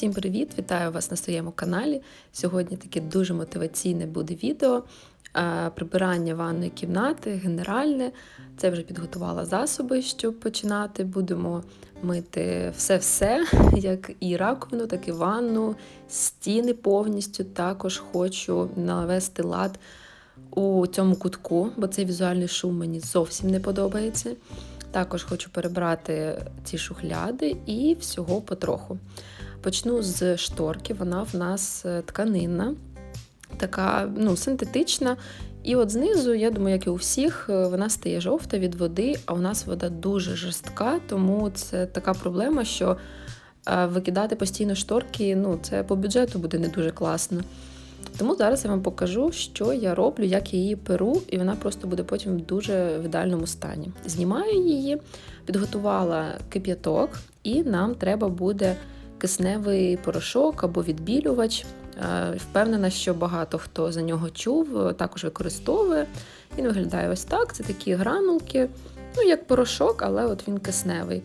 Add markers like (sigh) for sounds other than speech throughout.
Всім привіт! Вітаю вас на своєму каналі. Сьогодні таке дуже мотиваційне буде відео. Прибирання ванної кімнати, генеральне. Це вже підготувала засоби, щоб починати. Будемо мити все-все, (laughs) як і раковину, так і ванну, стіни повністю. Також хочу навести лад у цьому кутку, бо цей візуальний шум мені зовсім не подобається. Також хочу перебрати ці шухляди і всього потроху. Почну з шторки, вона в нас е, тканинна, така ну, синтетична. І от знизу, я думаю, як і у всіх, е, вона стає жовта від води, а у нас вода дуже жорстка, тому це така проблема, що е, викидати постійно шторки, ну, це по бюджету буде не дуже класно. Тому зараз я вам покажу, що я роблю, як я її перу, і вона просто буде потім в дуже в ідеальному стані. Знімаю її, підготувала кип'яток, і нам треба буде кисневий порошок або відбілювач. Е, Впевнена, що багато хто за нього чув, також використовує. Він виглядає ось так: це такі гранулки, ну як порошок, але от він кисневий.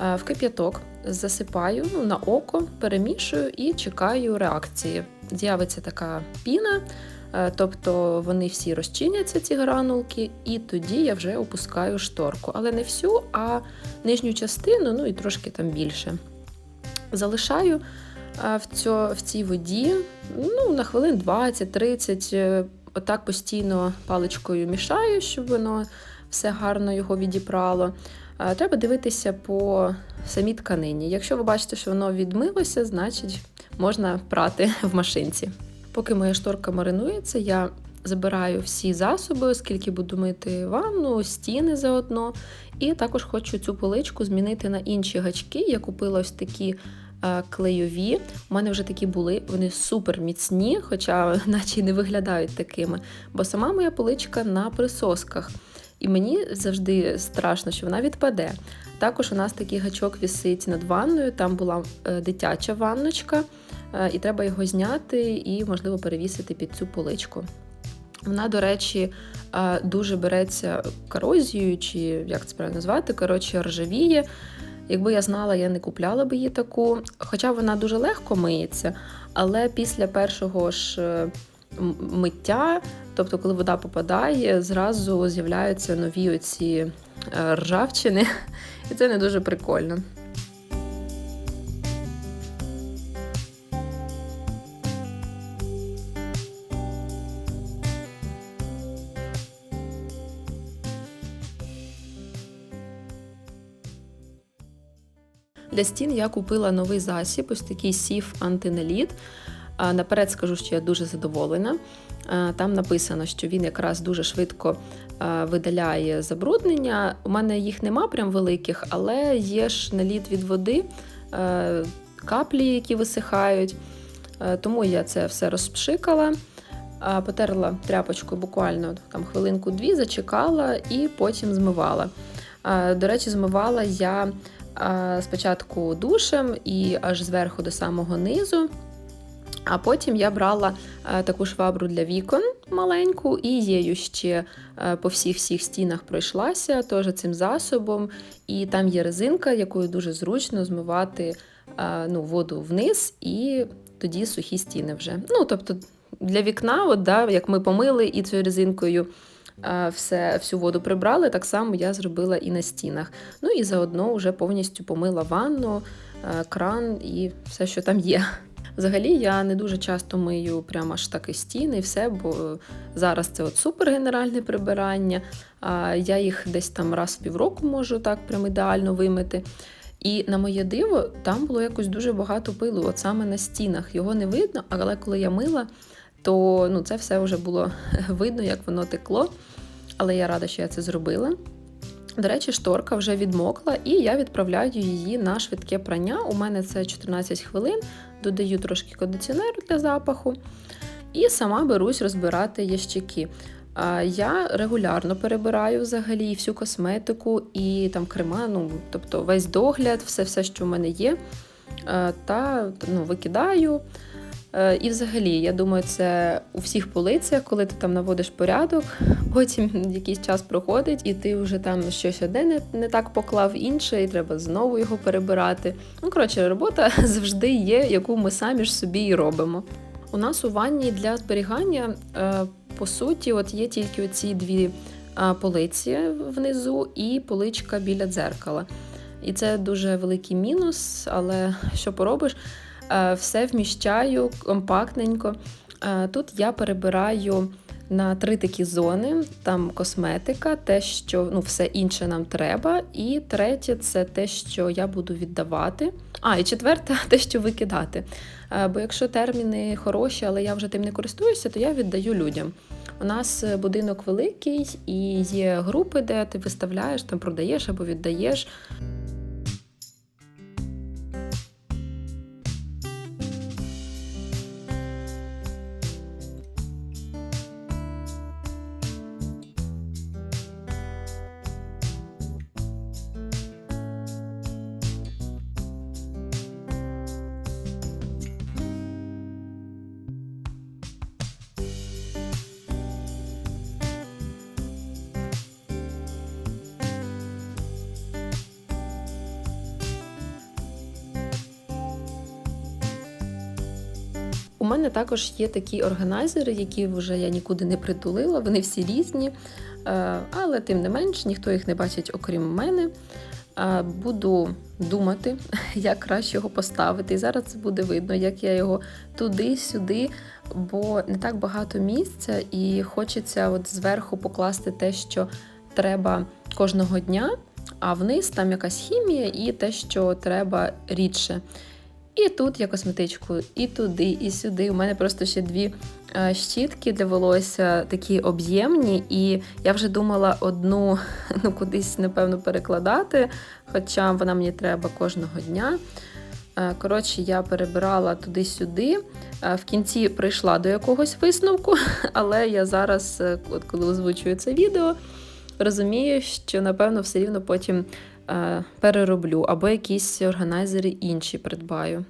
Е, В кип'яток засипаю ну, на око, перемішую і чекаю реакції. З'явиться така піна, е, тобто вони всі розчиняться, ці гранулки, і тоді я вже опускаю шторку. Але не всю, а нижню частину, ну і трошки там більше. Залишаю в, цій воді ну, на хвилин 20-30. е, Отак постійно паличкою мішаю, щоб воно все гарно його відібрало. Е, Треба дивитися по самій тканині. Якщо ви бачите, що воно відмилося, значить можна прати в машинці. Поки моя шторка маринується, я забираю всі засоби, оскільки буду мити ванну, стіни заодно. І також хочу цю поличку змінити на інші гачки. Я купила ось такі е, клейові. У мене вже такі були, вони супер міцні, хоча (laughs) наче й не виглядають такими. Бо сама моя поличка на присосках. І мені завжди страшно, що вона відпаде. Також у нас такий гачок вісить над ванною, там була е, дитяча ванночка, е, і треба його зняти і, можливо, перевісити під цю поличку. Вона, до речі, е, дуже береться корозією, чи як це правильно назвати, коротше, ржавіє. Якби я знала, я не купляла б її таку. Хоча вона дуже легко миється, але після першого ж е, миття, тобто коли вода попадає, зразу з'являються нові оці е, ржавчини, (laughs) і це не дуже прикольно. Для стін я купила новий засіб, ось такий сів антиналіт. Наперед скажу, що я дуже задоволена. Там написано, що він якраз дуже швидко видаляє забруднення. У мене їх нема прям великих, але є ж наліт від води, каплі, які висихають. Тому я це все розпшикала. Потерла тряпочкою буквально там хвилинку-дві, зачекала і потім змивала. До речі, змивала я спочатку душем і аж зверху до самого низу. А потім я брала е, таку швабру для вікон маленьку і її ще е, по всіх всіх стінах пройшлася теж цим засобом. І там є резинка, якою дуже зручно змивати е, ну, воду вниз і тоді сухі стіни вже. Ну, тобто для вікна, от, да, як ми помили і цією резинкою все, всю воду прибрали, так само я зробила і на стінах. Ну і заодно вже повністю помила ванну, е, кран і все, що там є. Взагалі я не дуже часто мию прямо аж так і стіни, і все, бо зараз це от супер генеральне прибирання. Я їх десь там раз в півроку можу так прям ідеально вимити. І на моє диво, там було якось дуже багато пилу, от саме на стінах. Його не видно, але коли я мила, то ну, це все вже було (laughs) видно, як воно текло. Але я рада, що я це зробила. До речі, шторка вже відмокла, і я відправляю її на швидке прання. У мене це 14 хвилин, додаю трошки кондиціонеру для запаху, і сама берусь розбирати ящики. Я регулярно перебираю взагалі всю косметику і там крема, ну, тобто весь догляд, все, все що в мене є. Та ну, викидаю. Е, І взагалі, я думаю, це у всіх полицях, коли ти там наводиш порядок, потім (laughs) якийсь час проходить, і ти вже там щось одне не, не так поклав, інше, і треба знову його перебирати. Ну, коротше, робота (laughs) завжди є, яку ми самі ж собі і робимо. У нас у ванні для зберігання, е, по суті, от є тільки оці дві е, полиці внизу і поличка біля дзеркала. І це дуже великий мінус, але що поробиш? Е, Все вміщаю компактненько. Е, Тут я перебираю на три такі зони: там косметика, те, що ну, все інше нам треба. І третє це те, що я буду віддавати. А, і четверте те, що викидати. Е, Бо якщо терміни хороші, але я вже тим не користуюся, то я віддаю людям. У нас будинок великий і є групи, де ти виставляєш, там продаєш або віддаєш. У мене також є такі органайзери, які вже я нікуди не притулила. Вони всі різні, е, але тим не менш ніхто їх не бачить, окрім мене. Е, Буду думати, (laughs) як краще його поставити. І зараз це буде видно, як я його туди-сюди, бо не так багато місця, і хочеться от зверху покласти те, що треба кожного дня, а вниз там якась хімія і те, що треба рідше. І тут я косметичку, і туди, і сюди. У мене просто ще дві е, щітки для волосся такі об'ємні, і я вже думала одну (laughs) ну, кудись, напевно, перекладати, хоча вона мені треба кожного дня. Е, Коротше, я перебирала туди-сюди. Е, В кінці прийшла до якогось висновку, (laughs) але я зараз, от коли озвучую це відео, розумію, що напевно все рівно потім перероблю або якісь органайзери інші придбаю.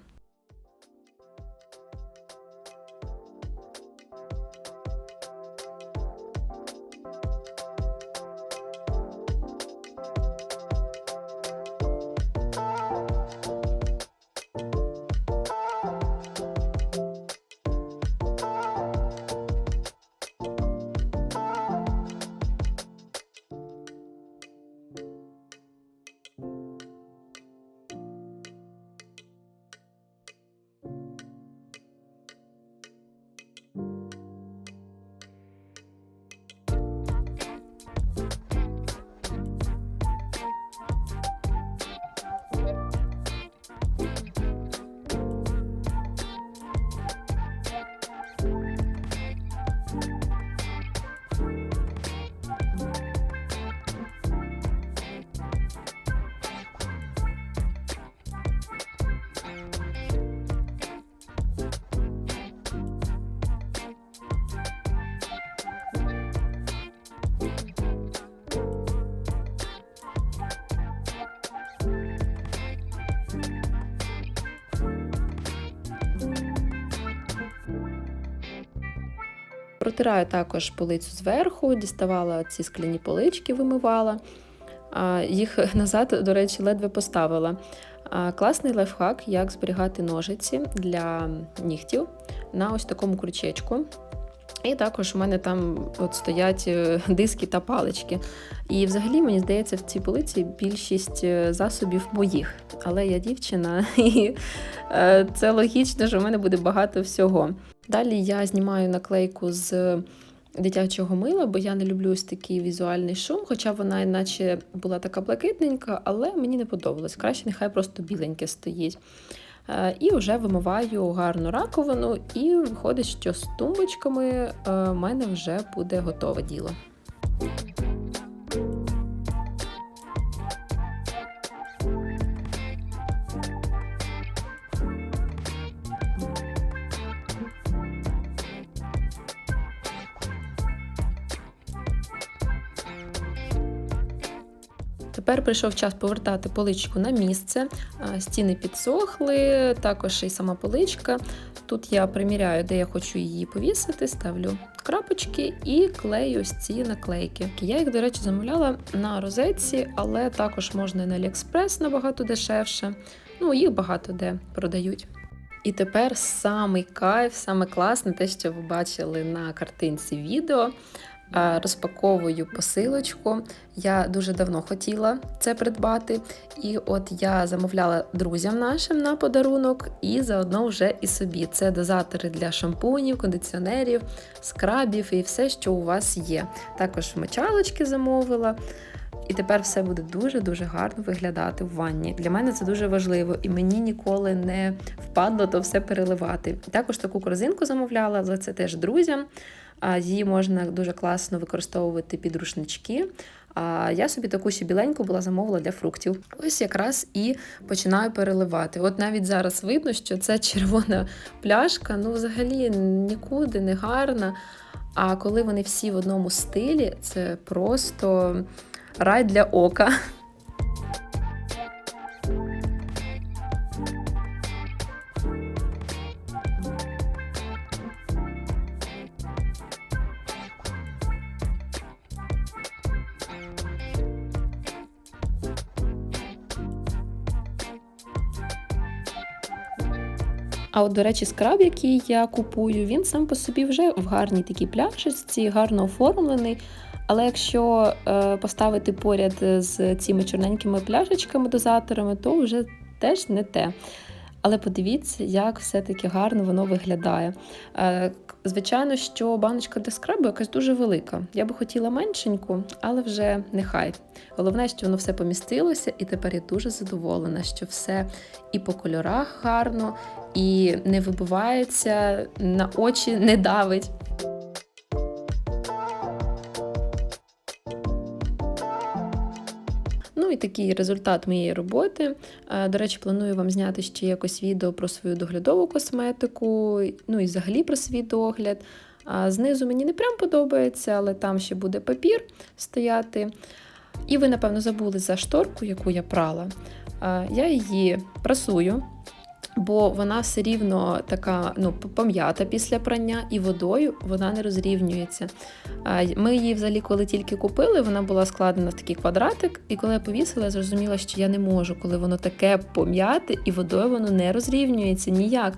Протираю також полицю зверху, діставала ці скляні полички, вимивала. Їх (laughs) назад, до речі, ледве поставила. Класний лайфхак, як зберігати ножиці для нігтів на ось такому крючечку. І також у мене там от стоять е, (laughs) диски та палички. І взагалі, мені здається, в цій полиці більшість е, засобів моїх. Але я дівчина, (laughs) і е, це логічно, що в мене буде багато всього. Далі я знімаю наклейку з дитячого мила, бо я не люблю ось такий візуальний шум, хоча вона іначе була така блакитненька, але мені не подобалось. Краще нехай просто біленьке стоїть. Е, І вже вимиваю гарну раковину, і виходить, що з тумбочками е, в мене вже буде готове діло. Тепер прийшов час повертати поличку на місце. Стіни підсохли, також і сама поличка. Тут я приміряю, де я хочу її повісити, ставлю крапочки і клею ось ці наклейки. Я їх, до речі, замовляла на розетці, але також можна і на AliExpress набагато дешевше. Ну, їх багато де продають. І тепер самий кайф, саме класне, те, що ви бачили на картинці відео. А, Розпаковую посилочку. Я дуже давно хотіла це придбати. І от я замовляла друзям нашим на подарунок, і заодно вже і собі. Це дозатори для шампунів, кондиціонерів, скрабів і все, що у вас є. Також мочалочки замовила. І тепер все буде дуже-дуже гарно виглядати в ванні. Для мене це дуже важливо, і мені ніколи не впадло то все переливати. Також таку корзинку замовляла, але це теж друзям. Її можна дуже класно використовувати під рушнички. А я собі таку ще була замовила для фруктів. Ось якраз і починаю переливати. От навіть зараз видно, що це (laughs) червона пляшка, ну взагалі нікуди не гарна. А коли вони всі в одному стилі, це просто рай для ока. А от, до речі, скраб, який я купую, він сам по собі вже в гарній такій пляшечці, гарно оформлений. Але якщо е, поставити поряд з цими чорненькими пляшечками-дозаторами, то вже теж не те. Але подивіться, як все-таки гарно воно виглядає. Е, звичайно, що баночка для скрабу якась дуже велика. Я би хотіла меншеньку, але вже нехай. Головне, що воно все помістилося, і тепер я дуже задоволена, що все і по кольорах гарно, і не вибивається, на очі не давить. Такий результат моєї роботи. До речі, планую вам зняти ще якось відео про свою доглядову косметику, ну і взагалі про свій догляд. Знизу мені не прям подобається, але там ще буде папір стояти. І ви, напевно, забули за шторку, яку я прала. Я її прасую бо вона все рівно така ну, пом'ята після прання, і водою вона не розрівнюється. Ми її взагалі, коли тільки купили, вона була складена в такий квадратик, і коли я повісила, я зрозуміла, що я не можу, коли воно таке пом'яте, і водою воно не розрівнюється ніяк.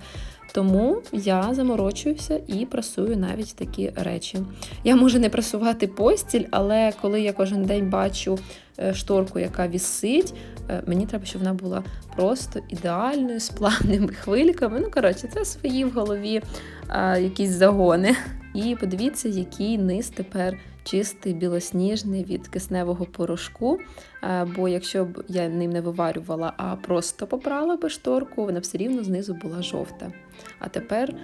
Тому я заморочуюся і прасую навіть такі речі. Я можу не прасувати постіль, але коли я кожен день бачу е, шторку, яка вісить, е, мені треба, щоб вона була просто ідеальною, з плавними хвильками. Ну, коротше, це свої в голові а, якісь загони. І подивіться, який низ тепер чистий, білосніжний від кисневого порошку. Бо якщо б я ним не виварювала, а просто попрала би шторку, вона все рівно знизу була жовта. А тепер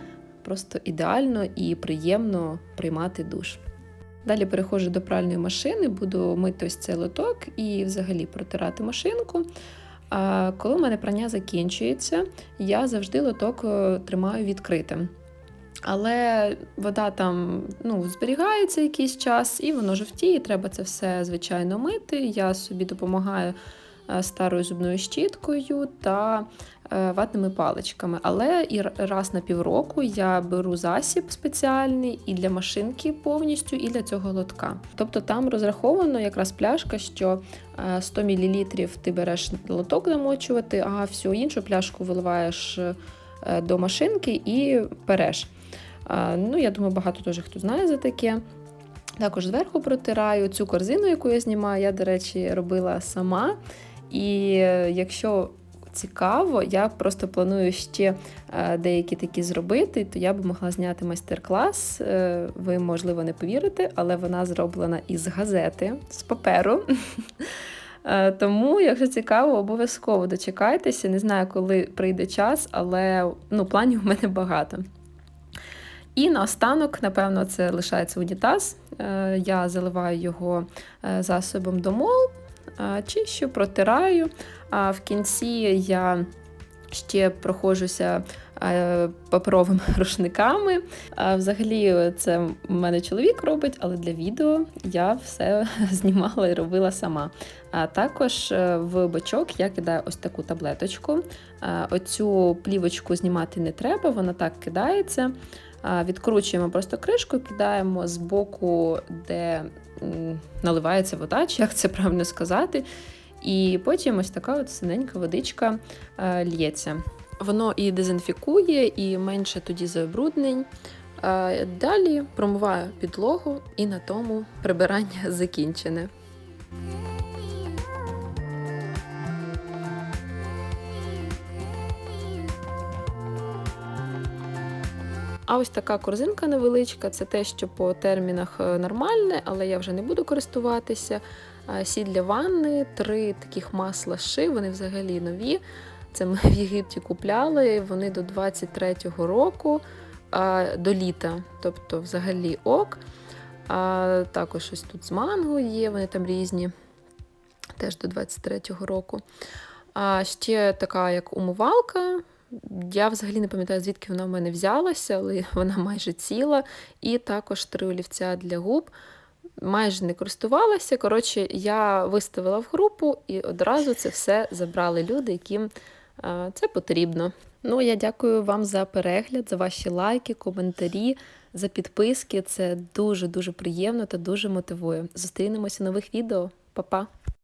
просто ідеально і приємно приймати душ. Далі переходжу до пральної машини, буду мити ось цей лоток і взагалі протирати машинку. А коли в мене прання закінчується, я завжди лоток е, тримаю відкритим. Але вода там ну, зберігається якийсь час, і воно жовтіє, треба це все, звичайно, мити. Я собі допомагаю е, старою зубною щіткою та е, ватними паличками. Але і раз на півроку я беру засіб спеціальний і для машинки повністю, і для цього лотка. Тобто там розраховано якраз пляшка, що 100 е, мл ти береш лоток замочувати, а всю іншу пляшку виливаєш до машинки і переш. Ну, Я думаю, багато дуже хто знає за таке. Також зверху протираю цю корзину, яку я знімаю, я, до речі, робила сама. І е, якщо цікаво, я просто планую ще е, деякі такі зробити, то я б могла зняти майстер-клас. Е, ви, можливо, не повірите, але вона зроблена із газети, з паперу. (laughs) Тому, якщо цікаво, обов'язково дочекайтеся. Не знаю, коли прийде час, але ну, планів у мене багато. І наостанок, напевно, це лишається унітаз. Е, я заливаю його е, засобом домол, е, чищу, протираю. А в кінці я Ще проходжуся е, паперовими (laughs) рушниками. Взагалі, це в мене чоловік робить, але для відео я все (laughs) знімала і робила сама. А також в бачок я кидаю ось таку таблеточку. Оцю плівочку знімати не треба, вона так кидається. Відкручуємо просто кришку, кидаємо з боку, де наливається вода, чи як це правильно сказати. І потім ось така от синенька водичка е, лється. Воно і дезінфікує, і менше тоді забруднень. Далі промиваю підлогу, і на тому прибирання (laughs) закінчене. А ось така корзинка невеличка це те, що по термінах е, нормальне, але я вже не буду користуватися. Сіль для ванни, три таких масла ши, вони взагалі нові. Це ми в Єгипті купляли, вони до 23-го року, до літа, тобто взагалі ок. Також ось тут з манго є, вони там різні, теж до 23-го року. А ще така як умивалка. Я взагалі не пам'ятаю, звідки вона в мене взялася, але (laughs) вона майже ціла. І також три олівця для губ. Майже не користувалася. Коротше, я виставила в групу і одразу це все забрали люди, яким е, це потрібно. Ну, я дякую вам за перегляд, за ваші лайки, коментарі, за підписки. Це дуже-дуже приємно та дуже мотивує. Зустрінемося в нових відео. Па-па!